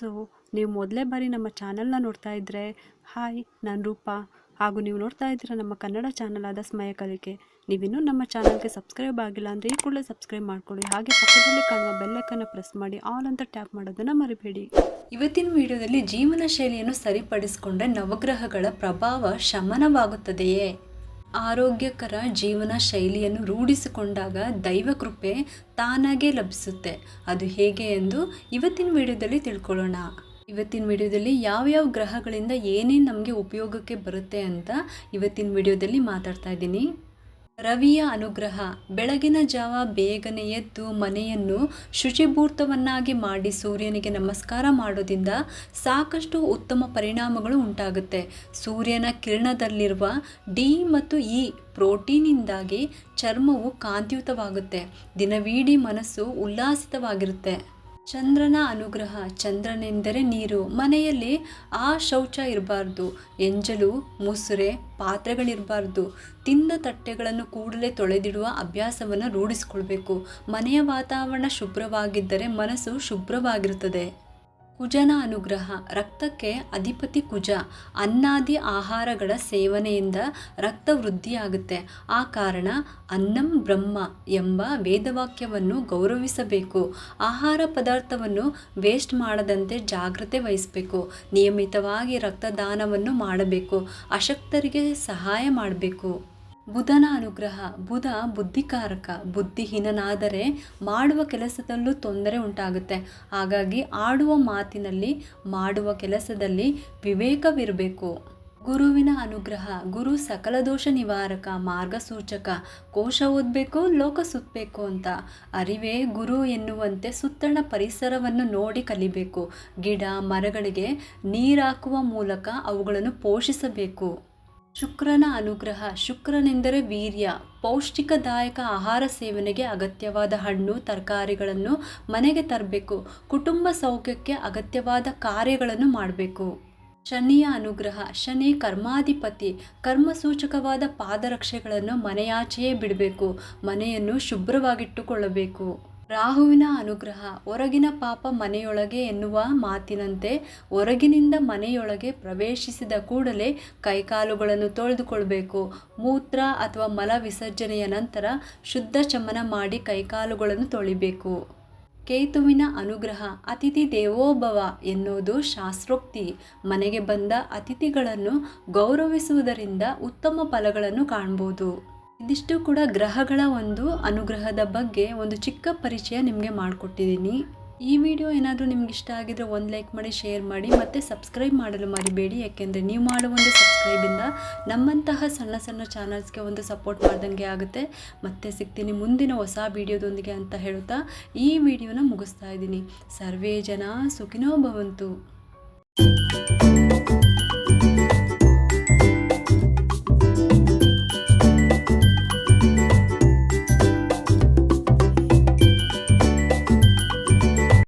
So ನೀವು ಮೊದಲೇ ಬಾರಿ ನಮ್ಮ ಚಾನಲ್ನ ನೋಡ್ತಾ ಇದ್ದರೆ ಹಾಯ್, ನಾನು ರೂಪಾ. ಹಾಗೂ ನೀವು ನೋಡ್ತಾ ಇದ್ದೀರ ನಮ್ಮ ಕನ್ನಡ ಚಾನಲ್ ಆದ ಸ್ಮಯ ಕಲಿಕೆ. ನೀವಿನ್ನೂ ನಮ್ಮ ಚಾನಲ್ಗೆ ಸಬ್ಸ್ಕ್ರೈಬ್ ಆಗಿಲ್ಲ ಅಂದರೆ ಈ ಕೂಡಲೇ ಸಬ್ಸ್ಕ್ರೈಬ್ ಮಾಡ್ಕೊಳ್ಳಿ. ಹಾಗೆ ಪಕ್ಕದಲ್ಲಿ ಕಾಣುವ ಬೆಲ್ಲೈಕನ್ನು ಪ್ರೆಸ್ ಮಾಡಿ ಆಲ್ ಅಂತ ಟ್ಯಾಪ್ ಮಾಡೋದನ್ನು ಮರಿಬೇಡಿ. ಇವತ್ತಿನ ವಿಡಿಯೋದಲ್ಲಿ ಜೀವನ ಶೈಲಿಯನ್ನು ಸರಿಪಡಿಸಿಕೊಂಡ್ರೆ ನವಗ್ರಹಗಳ ಪ್ರಭಾವ ಶಮನವಾಗುತ್ತದೆಯೇ? ಆರೋಗ್ಯಕರ ಜೀವನ ಶೈಲಿಯನ್ನು ರೂಢಿಸಿಕೊಂಡಾಗ ದೈವ ಕೃಪೆ ತಾನಾಗೇ ಲಭಿಸುತ್ತೆ. ಅದು ಹೇಗೆ ಎಂದು ಇವತ್ತಿನ ವಿಡಿಯೋದಲ್ಲಿ ತಿಳ್ಕೊಳ್ಳೋಣ. ಇವತ್ತಿನ ವಿಡಿಯೋದಲ್ಲಿ ಯಾವ್ಯಾವ ಗ್ರಹಗಳಿಂದ ಏನೇನು ನಮಗೆ ಉಪಯೋಗಕ್ಕೆ ಬರುತ್ತೆ ಅಂತ ಇವತ್ತಿನ ವಿಡಿಯೋದಲ್ಲಿ ಮಾತಾಡ್ತಾ ಇದ್ದೀನಿ. ರವಿಯ ಅನುಗ್ರಹ, ಬೆಳಗಿನ ಜಾವ ಬೇಗನೆ ಎದ್ದು ಮನೆಯನ್ನು ಶುಚಿಭೂರ್ತವನ್ನಾಗಿ ಮಾಡಿ ಸೂರ್ಯನಿಗೆ ನಮಸ್ಕಾರ ಮಾಡೋದ್ರಿಂದ ಸಾಕಷ್ಟು ಉತ್ತಮ ಪರಿಣಾಮಗಳು ಉಂಟಾಗುತ್ತೆ. ಸೂರ್ಯನ ಕಿರಣದಲ್ಲಿರುವ ಡಿ ಮತ್ತು ಇ ಪ್ರೋಟೀನಿಂದಾಗಿ ಚರ್ಮವು ಕಾಂತಿಯುತವಾಗುತ್ತೆ. ದಿನವಿಡೀ ಮನಸ್ಸು ಉಲ್ಲಾಸಿತವಾಗಿರುತ್ತೆ. ಚಂದ್ರನ ಅನುಗ್ರಹ. ಚಂದ್ರನೆಂದರೆ ನೀರು. ಮನೆಯಲ್ಲಿ ಆ ಶೌಚ ಇರಬಾರ್ದು. ಎಂಜಲು, ಮುಸುರೆ, ಪಾತ್ರೆಗಳಿರಬಾರ್ದು. ತಿಂದ ತಟ್ಟೆಗಳನ್ನು ಕೂಡಲೇ ತೊಳೆದಿಡುವ ಅಭ್ಯಾಸವನ್ನು ರೂಢಿಸಿಕೊಳ್ಬೇಕು. ಮನೆಯ ವಾತಾವರಣ ಶುಭ್ರವಾಗಿದ್ದರೆ ಮನಸ್ಸು ಶುಭ್ರವಾಗಿರುತ್ತದೆ. ಕುಜನ ಅನುಗ್ರಹ, ರಕ್ತಕ್ಕೆ ಅಧಿಪತಿ ಕುಜ, ಅನ್ನಾದಿ ಆಹಾರಗಳ ಸೇವನೆಯಿಂದ ರಕ್ತ ವೃದ್ಧಿಯಾಗುತ್ತೆ. ಆ ಕಾರಣ ಅನ್ನಂ ಬ್ರಹ್ಮ ಎಂಬ ವೇದವಾಕ್ಯವನ್ನು ಗೌರವಿಸಬೇಕು. ಆಹಾರ ಪದಾರ್ಥವನ್ನು ವೇಸ್ಟ್ ಮಾಡದಂತೆ ಜಾಗ್ರತೆ ವಹಿಸಬೇಕು. ನಿಯಮಿತವಾಗಿ ರಕ್ತದಾನವನ್ನು ಮಾಡಬೇಕು. ಅಶಕ್ತರಿಗೆ ಸಹಾಯ ಮಾಡಬೇಕು. ಬುಧನ ಅನುಗ್ರಹ, ಬುಧ ಬುದ್ಧಿಕಾರಕ, ಬುದ್ಧಿಹೀನನಾದರೆ ಮಾಡುವ ಕೆಲಸದಲ್ಲೂ ತೊಂದರೆ ಉಂಟಾಗುತ್ತೆ. ಹಾಗಾಗಿ ಆಡುವ ಮಾತಿನಲ್ಲಿ, ಮಾಡುವ ಕೆಲಸದಲ್ಲಿ ವಿವೇಕವಿರಬೇಕು. ಗುರುವಿನ ಅನುಗ್ರಹ, ಗುರು ಸಕಲ ದೋಷ ನಿವಾರಕ, ಮಾರ್ಗಸೂಚಕ, ಕೋಶ ಓದಬೇಕು, ಲೋಕ ಸುತ್ತಬೇಕು ಅಂತ. ಅರಿವೇ ಗುರು ಎನ್ನುವಂತೆ ಸುತ್ತಣ ಪರಿಸರವನ್ನು ನೋಡಿ ಕಲಿಬೇಕು. ಗಿಡ, ಮರಗಳಿಗೆ ನೀರಾಕುವ ಮೂಲಕ ಅವುಗಳನ್ನು ಪೋಷಿಸಬೇಕು. ಶುಕ್ರನ ಅನುಗ್ರಹ. ಶುಕ್ರನೆಂದರೆ ವೀರ್ಯ. ಪೌಷ್ಟಿಕದಾಯಕ ಆಹಾರ ಸೇವನೆಗೆ ಅಗತ್ಯವಾದ ಹಣ್ಣು, ತರಕಾರಿಗಳನ್ನು ಮನೆಗೆ ತರಬೇಕು. ಕುಟುಂಬ ಸೌಖ್ಯಕ್ಕೆ ಅಗತ್ಯವಾದ ಕಾರ್ಯಗಳನ್ನು ಮಾಡಬೇಕು. ಶನಿಯ ಅನುಗ್ರಹ. ಶನಿ ಕರ್ಮಾಧಿಪತಿ. ಕರ್ಮಸೂಚಕವಾದ ಪಾದರಕ್ಷೆಗಳನ್ನು ಮನೆಯಾಚೆಯೇ ಬಿಡಬೇಕು. ಮನೆಯನ್ನು ಶುಭ್ರವಾಗಿಟ್ಟುಕೊಳ್ಳಬೇಕು. ರಾಹುವಿನ ಅನುಗ್ರಹ ಹೊರಗಿನ ಪಾಪ ಮನೆಯೊಳಗೆ ಎನ್ನುವ ಮಾತಿನಂತೆ ಹೊರಗಿನಿಂದ ಮನೆಯೊಳಗೆ ಪ್ರವೇಶಿಸಿದ ಕೂಡಲೇ ಕೈಕಾಲುಗಳನ್ನು ತೊಳೆದುಕೊಳ್ಬೇಕು. ಮೂತ್ರ ಅಥವಾ ಮಲ ವಿಸರ್ಜನೆಯ ನಂತರ ಶುದ್ಧ ಚಮನ ಮಾಡಿ ಕೈಕಾಲುಗಳನ್ನು ತೊಳಿಬೇಕು. ಕೇತುವಿನ ಅನುಗ್ರಹ ಅತಿಥಿ ದೇವೋಭವ ಎನ್ನುವುದು ಶಾಸ್ತ್ರೋಕ್ತಿ ಮನೆಗೆ ಬಂದ ಅತಿಥಿಗಳನ್ನು ಗೌರವಿಸುವುದರಿಂದ ಉತ್ತಮ ಫಲಗಳನ್ನು ಕಾಣ್ಬೋದು. ಇದಿಷ್ಟು ಕೂಡ ಗ್ರಹಗಳ ಒಂದು ಅನುಗ್ರಹದ ಬಗ್ಗೆ ಒಂದು ಚಿಕ್ಕ ಪರಿಚಯ ನಿಮಗೆ ಮಾಡಿಕೊಟ್ಟಿದ್ದೀನಿ. ಈ ವಿಡಿಯೋ ಏನಾದರೂ ನಿಮ್ಗೆ ಇಷ್ಟ ಆಗಿದ್ರೆ ಒಂದು ಲೈಕ್ ಮಾಡಿ, ಶೇರ್ ಮಾಡಿ, ಮತ್ತು ಸಬ್ಸ್ಕ್ರೈಬ್ ಮಾಡಲು ಮರಿಬೇಡಿ. ಯಾಕೆಂದರೆ ನೀವು ಮಾಡೋ ಒಂದು ಸಬ್ಸ್ಕ್ರೈಬಿಂದ ನಮ್ಮಂತಹ ಸಣ್ಣ ಸಣ್ಣ ಚಾನಲ್ಸ್ಗೆ ಒಂದು ಸಪೋರ್ಟ್ ಮಾಡ್ದಂಗೆ ಆಗುತ್ತೆ. ಮತ್ತೆ ಸಿಗ್ತೀನಿ ಮುಂದಿನ ಹೊಸ ವಿಡಿಯೋದೊಂದಿಗೆ ಅಂತ ಹೇಳುತ್ತಾ ಈ ವಿಡಿಯೋನ ಮುಗಿಸ್ತಾ ಇದ್ದೀನಿ. ಸರ್ವೇ ಜನ ಸುಖಿನೋ ಭವಂತು.